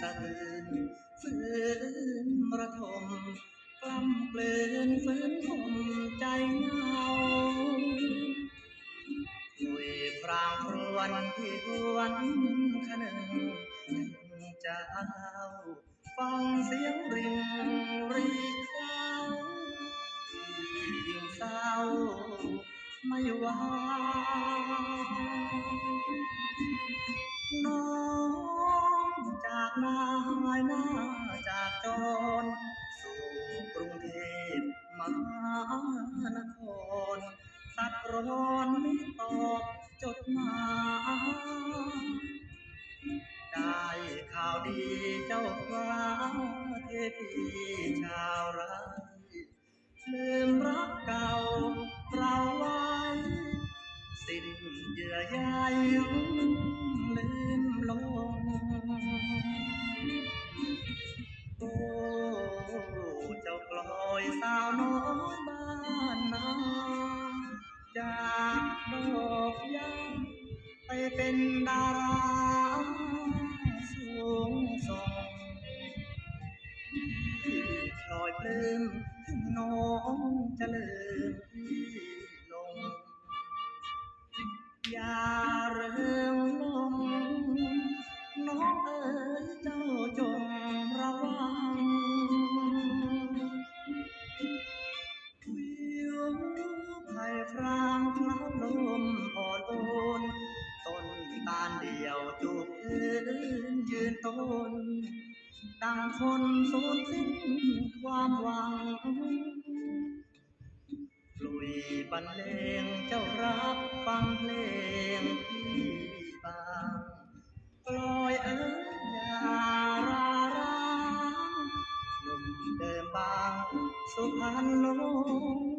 ฝืนระทมกล้ำเกลืนฝืนคมใจเงาคุยพรางครวนที่หวนขนึงถึงจะเจ้าฟังเสียงริงรีเข้ายิ่งเศร้าไม่วน้ จากนายหน้าจากจร สู่กรุงเทพมหานครตัดร้อนไม่ตอบจดหมายได้ข่าวดีเจ้าฟ้าเทพีชาวไร่ลืมรักเก่าเราไว้ สิ้นเยื่อใย ยสาวน้อยบ้านนาจากดอกยางไปเป็นดาราสูงส่งที่ลอยปลื้มถึงน้องจะเลิ ยืนต้นดังคนสูญสิ้นความหวังลุยบรรเลงเจ้ารับฟังเพลงที่บางกลอยเอ๋ยอย่าราร้างหนุ่มเดิมบางสุพรรณลง